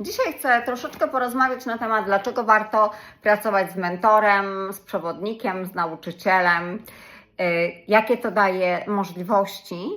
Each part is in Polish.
Dzisiaj chcę troszeczkę porozmawiać na temat, dlaczego warto pracować z mentorem, z przewodnikiem, z nauczycielem, y, jakie to daje możliwości.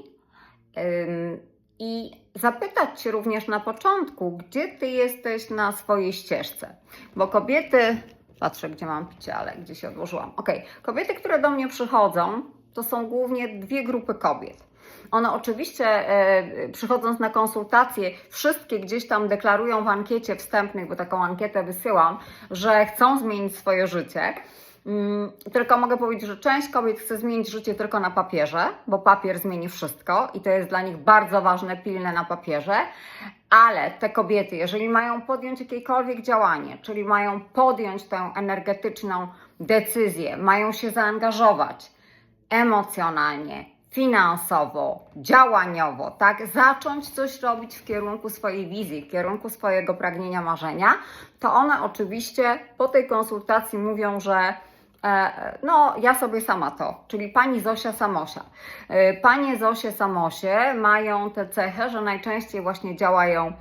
Ym, I zapytać Cię również na początku, gdzie Ty jesteś na swojej ścieżce. Bo kobiety, patrzę gdzie mam picie, ale gdzie się odłożyłam. Ok, kobiety, które do mnie przychodzą, to są głównie dwie grupy kobiet. One oczywiście e, przychodząc na konsultacje, wszystkie gdzieś tam deklarują w ankiecie wstępnej, bo taką ankietę wysyłam, że chcą zmienić swoje życie. Mm, Tylko mogę powiedzieć, że część kobiet chce zmienić życie tylko na papierze, bo papier zmieni wszystko i to jest dla nich bardzo ważne, pilne na papierze. Ale te kobiety, jeżeli mają podjąć jakiekolwiek działanie, czyli mają podjąć tę energetyczną decyzję, mają się zaangażować emocjonalnie, finansowo, działaniowo, tak, zacząć coś robić w kierunku swojej wizji, w kierunku swojego pragnienia, marzenia, to one oczywiście po tej konsultacji mówią, że E, No, ja sobie sama to, czyli pani Zosia Samosia. E, Panie Zosie Samosie mają tę cechę, że najczęściej właśnie działają,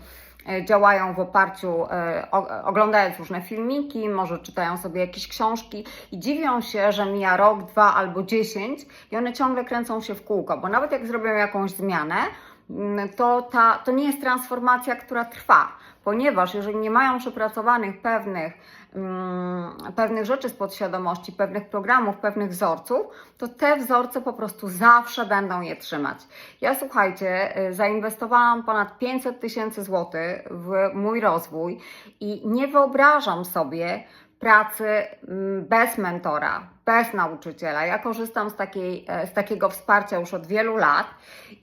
działają w oparciu, e, oglądając różne filmiki, może czytają sobie jakieś książki i dziwią się, że mija rok, dwa albo dziesięć i one ciągle kręcą się w kółko, bo nawet jak zrobią jakąś zmianę, mm, to, ta, to nie jest transformacja, która trwa, ponieważ jeżeli nie mają przepracowanych pewnych, pewnych rzeczy z podświadomości, pewnych programów, pewnych wzorców, to te wzorce po prostu zawsze będą je trzymać. Ja słuchajcie, y, zainwestowałam ponad 500 tysięcy złotych w mój rozwój i nie wyobrażam sobie pracy mm, bez mentora, bez nauczyciela. Ja korzystam z, takiej, e, z takiego wsparcia już od wielu lat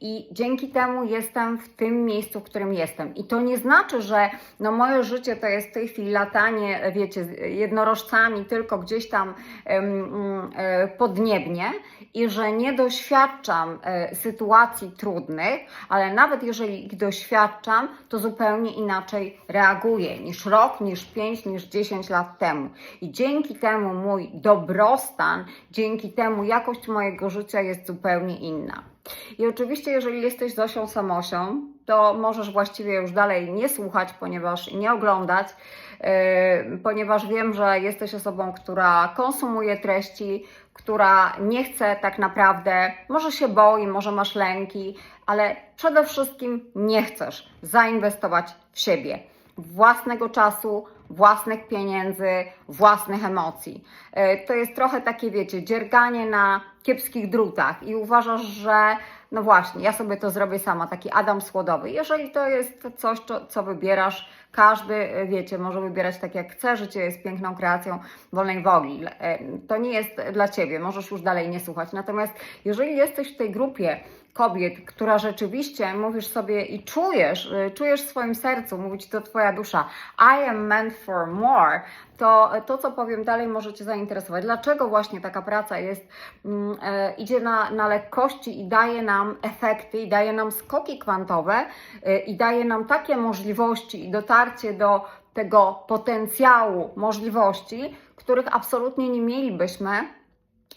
i dzięki temu jestem w tym miejscu, w którym jestem. I to nie znaczy, że no moje życie to jest w tej chwili latanie, wiecie, z jednorożcami tylko gdzieś tam mm, e, podniebnie i że nie doświadczam e, sytuacji trudnych, ale nawet jeżeli ich doświadczam, to zupełnie inaczej reaguję niż rok, niż pięć, niż 10 lat temu. I dzięki temu mój dobrostan, dzięki temu jakość mojego życia jest zupełnie inna. I oczywiście, jeżeli jesteś Zosią Samosią, to możesz właściwie już dalej nie słuchać, ponieważ nie oglądać, yy, ponieważ wiem, że jesteś osobą, która konsumuje treści, która nie chce tak naprawdę, może się boi, może masz lęki, ale przede wszystkim nie chcesz zainwestować w siebie, własnego czasu, własnych pieniędzy, własnych emocji. Yy, To jest trochę takie, wiecie, dzierganie na kiepskich drutach i uważasz, że no właśnie, ja sobie to zrobię sama, taki Adam Słodowy. Jeżeli to jest coś, co, co wybierasz, każdy, e, wiecie, może wybierać tak jak chce, życie jest piękną kreacją wolnej woli. E, To nie jest dla Ciebie, możesz już dalej nie słuchać. Natomiast jeżeli jesteś w tej grupie kobiet, która rzeczywiście mówisz sobie i czujesz, y, czujesz w swoim sercu, mówi Ci to Twoja dusza, I am meant for more, to to, co powiem dalej, może Cię zainteresować. Dlaczego właśnie taka praca jest, mm, e, idzie na, na lekkości i daje nam efekty, i daje nam skoki kwantowe, y, i daje nam takie możliwości i dotarcie do tego potencjału możliwości, których absolutnie nie mielibyśmy,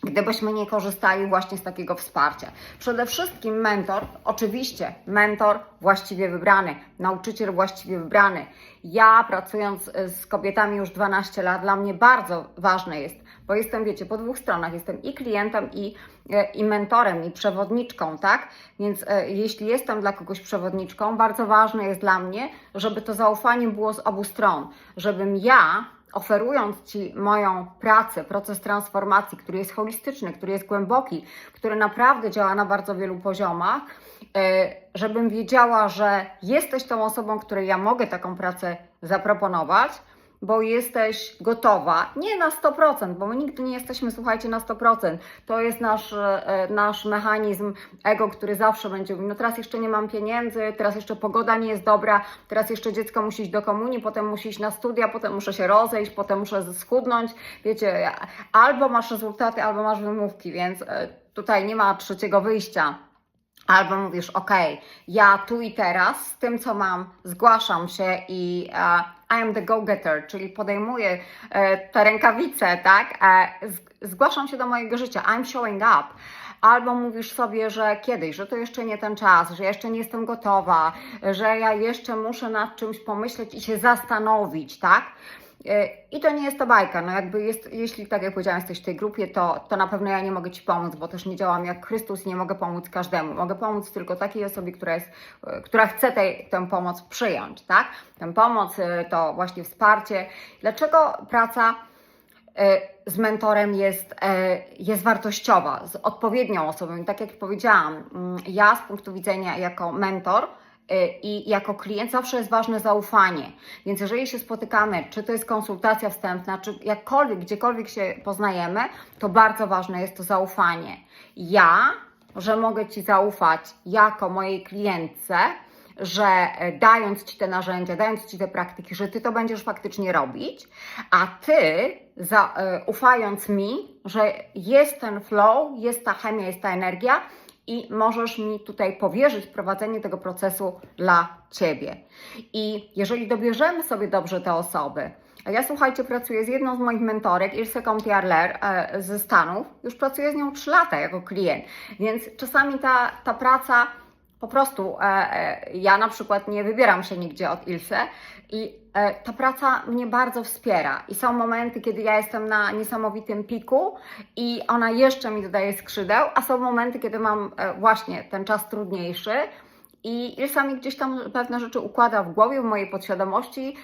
gdybyśmy nie korzystali właśnie z takiego wsparcia. Przede wszystkim mentor, oczywiście mentor właściwie wybrany, nauczyciel właściwie wybrany. Ja pracując e, z kobietami już 12 lat, dla mnie bardzo ważne jest, bo jestem, wiecie, po dwóch stronach, jestem i klientem, i, e, i mentorem, i przewodniczką, tak? Więc e, jeśli jestem dla kogoś przewodniczką, bardzo ważne jest dla mnie, żeby to zaufanie było z obu stron, żebym ja oferując Ci moją pracę, proces transformacji, który jest holistyczny, który jest głęboki, który naprawdę działa na bardzo wielu poziomach, e, żebym wiedziała, że jesteś tą osobą, której ja mogę taką pracę zaproponować, bo jesteś gotowa, nie na 100%, bo my nigdy nie jesteśmy, słuchajcie, na 100%. To jest nasz, e, nasz mechanizm ego, który zawsze będzie mówił, no teraz jeszcze nie mam pieniędzy, teraz jeszcze pogoda nie jest dobra, teraz jeszcze dziecko musi iść do komunii, potem musi iść na studia, potem muszę się rozejść, potem muszę schudnąć. Wiecie, albo masz rezultaty, albo masz wymówki, więc e, tutaj nie ma trzeciego wyjścia. Albo mówisz, ok, ja tu i teraz z tym, co mam, zgłaszam się i I am the go-getter, czyli podejmuję e, te rękawice, tak? E, zgłaszam się do mojego życia, I'm showing up. albo mówisz sobie, że kiedyś, że to jeszcze nie ten czas, że jeszcze nie jestem gotowa, że ja jeszcze muszę nad czymś pomyśleć i się zastanowić, tak? E, I to nie jest to bajka. No jakby jest, jeśli tak jak powiedziałam, jesteś w tej grupie, to, to na pewno ja nie mogę Ci pomóc, bo też nie działam jak Chrystus i nie mogę pomóc każdemu. Mogę pomóc tylko takiej osobie, która, jest, e, która chce tej, tę pomoc przyjąć, tak? Tę pomoc e, to właśnie wsparcie. Dlaczego praca z mentorem jest, jest wartościowa, z odpowiednią osobą? I tak jak powiedziałam, mm, ja z punktu widzenia jako mentor, i jako klient zawsze jest ważne zaufanie. Więc jeżeli się spotykamy, czy to jest konsultacja wstępna, czy jakkolwiek, gdziekolwiek się poznajemy, to bardzo ważne jest to zaufanie. Ja, że mogę Ci zaufać jako mojej klientce, że e, dając Ci te narzędzia, dając Ci te praktyki, że Ty to będziesz faktycznie robić, a Ty za, e, ufając mi, że jest ten flow, jest ta chemia, jest ta energia i możesz mi tutaj powierzyć prowadzenie tego procesu dla Ciebie. I jeżeli dobierzemy sobie dobrze te osoby, a ja słuchajcie, pracuję z jedną z moich mentorek, Ilse Comtiarler e, ze Stanów, już pracuję z nią 3 lata jako klient, więc czasami ta, ta praca po prostu e, e, ja na przykład nie wybieram się nigdzie od Ilse i e, ta praca mnie bardzo wspiera. I są momenty, kiedy ja jestem na niesamowitym piku i ona jeszcze mi dodaje skrzydeł, a są momenty, kiedy mam właśnie ten czas trudniejszy. I Ilsa mi gdzieś tam pewne rzeczy układa w głowie, w mojej podświadomości,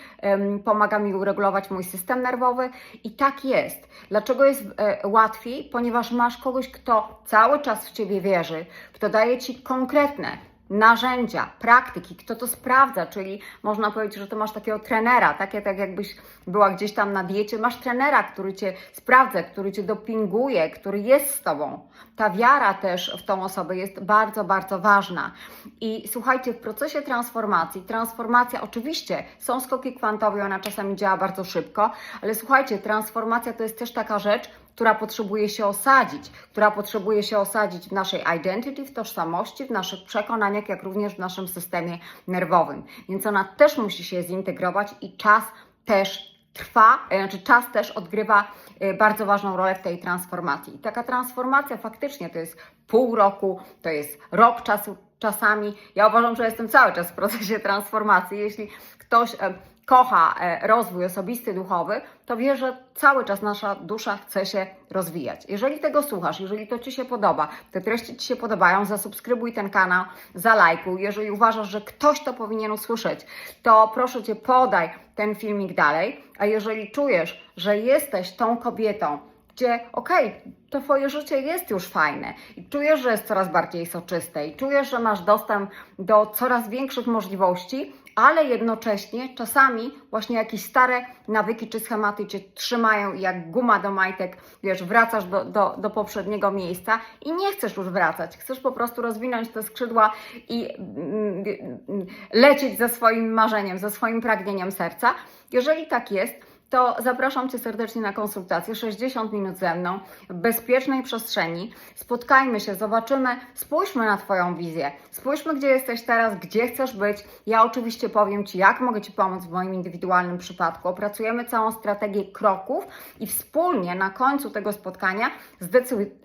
pomaga mi uregulować mój system nerwowy i tak jest. Dlaczego jest e, łatwiej? Ponieważ masz kogoś, kto cały czas w Ciebie wierzy, kto daje Ci konkretne narzędzia, praktyki, kto to sprawdza, czyli można powiedzieć, że to masz takiego trenera, takie tak jakbyś była gdzieś tam na diecie, masz trenera, który Cię sprawdza, który Cię dopinguje, który jest z Tobą. Ta wiara też w tą osobę jest bardzo, bardzo ważna. I słuchajcie, w procesie transformacji, transformacja oczywiście, są skoki kwantowe, ona czasami działa bardzo szybko, ale słuchajcie, transformacja to jest też taka rzecz, która potrzebuje się osadzić, która potrzebuje się osadzić w naszej identity, w tożsamości, w naszych przekonaniach, jak również w naszym systemie nerwowym. Więc ona też musi się zintegrować i czas też trwa, e, znaczy czas też odgrywa e, bardzo ważną rolę w tej transformacji. I taka transformacja faktycznie to jest pół roku, to jest rok czasu czasami. Ja uważam, że jestem cały czas w procesie transformacji. Jeśli ktoś e, kocha e, rozwój osobisty, duchowy, to wie, że cały czas nasza dusza chce się rozwijać. Jeżeli tego słuchasz, jeżeli to Ci się podoba, te treści Ci się podobają, zasubskrybuj ten kanał, zalajkuj. Jeżeli uważasz, że ktoś to powinien usłyszeć, to proszę Cię, podaj ten filmik dalej. A jeżeli czujesz, że jesteś tą kobietą, gdzie okej, okay, to Twoje życie jest już fajne i czujesz, że jest coraz bardziej soczyste i czujesz, że masz dostęp do coraz większych możliwości, ale jednocześnie czasami właśnie jakieś stare nawyki czy schematy Cię trzymają i jak guma do majtek, wiesz, wracasz do, do, do poprzedniego miejsca i nie chcesz już wracać, chcesz po prostu rozwinąć te skrzydła i mm, mm, lecieć ze swoim marzeniem, ze swoim pragnieniem serca. Jeżeli tak jest, to zapraszam Cię serdecznie na konsultację 60 minut ze mną w bezpiecznej przestrzeni. Spotkajmy się, zobaczymy, spójrzmy na Twoją wizję. Spójrzmy, gdzie jesteś teraz, gdzie chcesz być. Ja oczywiście powiem Ci, jak mogę Ci pomóc w moim indywidualnym przypadku. Opracujemy całą strategię kroków i wspólnie na końcu tego spotkania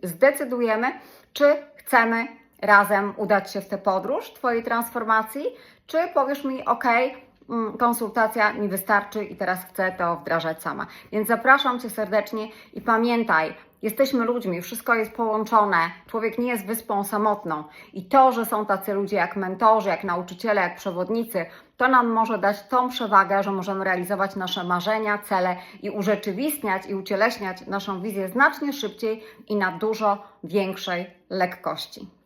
zdecydujemy, czy chcemy razem udać się w tę podróż Twojej transformacji, czy powiesz mi, ok, konsultacja mi wystarczy i teraz chcę to wdrażać sama. Więc zapraszam Cię serdecznie i pamiętaj, Jesteśmy ludźmi, wszystko jest połączone. Człowiek nie jest wyspą samotną. I to, że są tacy ludzie jak mentorzy, jak nauczyciele, jak przewodnicy, to nam może dać tą przewagę, że możemy realizować nasze marzenia, cele i urzeczywistniać i ucieleśniać naszą wizję znacznie szybciej i na dużo większej lekkości.